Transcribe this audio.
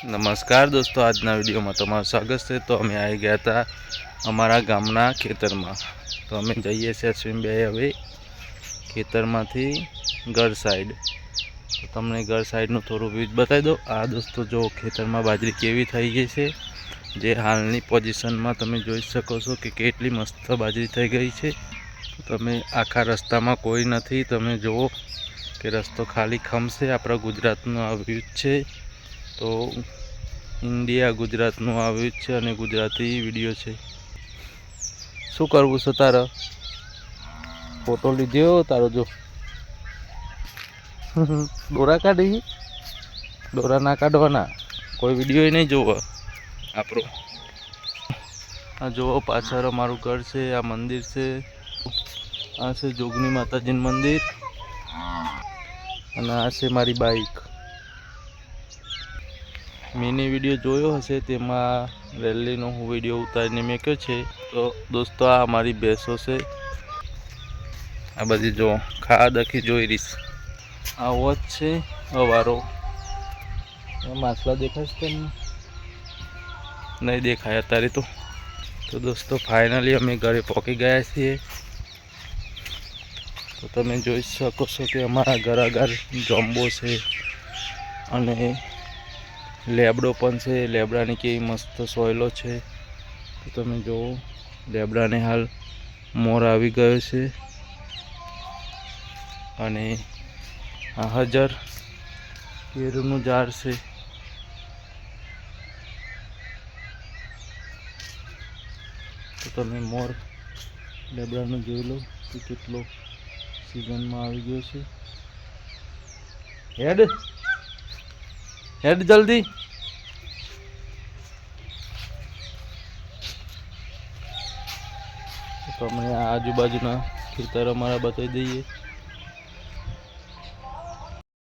નમસ્કાર દોસ્તો, આજના વિડીયોમાં તમારું સ્વાગત છે. તો અમે આવી ગયા હતા અમારા ગામના ખેતરમાં. તો અમે જઈએ છીએ અશ્વિનભાઈ હવે ખેતરમાંથી ઘર સાઈડ તો તમને ઘર સાઈડનું થોડું વ્યૂઝ બતાવી દો આ દોસ્તો, જો ખેતરમાં બાજરી કેવી થઈ ગઈ છે, જે હાલની પોઝિશનમાં તમે જોઈ શકો છો કે કેટલી મસ્ત બાજરી થઈ ગઈ છે. તમે આખા રસ્તામાં કોઈ નથી. તમે જુઓ કે રસ્તો ખાલી ખમશે આપણા ગુજરાતનું આ વ્યૂઝ છે. તો ઇન્ડિયા ગુજરાતનું આવ્યું છે અને ગુજરાતી વીડિયો છે. શું કરવું છે તારા? ફોટો લીધો તારો જો. દોરા કાઢી? દોરા ના કાઢવાના. કોઈ વીડિયો નહીં જોવો. આપણો. આ જુઓ પાછળ અમારું ઘર છે, આ મંદિર છે. આ છે જોગની માતાજીનું મંદિર. અને આ છે મારી બાઈક. મિની વીડિયો જોયો હશે, તેમાં રેલીનો હું વીડિયો ઉતારીને મેક્યો છે. તો દોસ્તો, આ અમારી ભેંસો છે. આ બધી જો ખા દખી જોઈ રહીશ આ વોચ છે, અવારો. માછલા દેખાશે તમને? નહીં દેખાય અત્યારે તો. તો દોસ્તો ફાઇનલી અમે ઘરે પહોંચી ગયા છીએ. તો તમે જોઈ શકો છો કે અમારા ઘર આગળ જોમ્બો છે અને લેબડો પણ છે, લેબડાની કેવી મસ્ત સોયલો છે. તો તમે જુઓ લેબડાને હાલ મોર આવી ગયો છે. અને આ હજાર કેરુનું ઝાડ છે. તો તમે મોર લેબડાનું જોઈ લો કે કેટલો સિઝનમાં આવી ગયો છે. હેડ હેડ જલ્દી. તો આ આજુબાજુના ખેતર અમારા બતાવી દઈએ.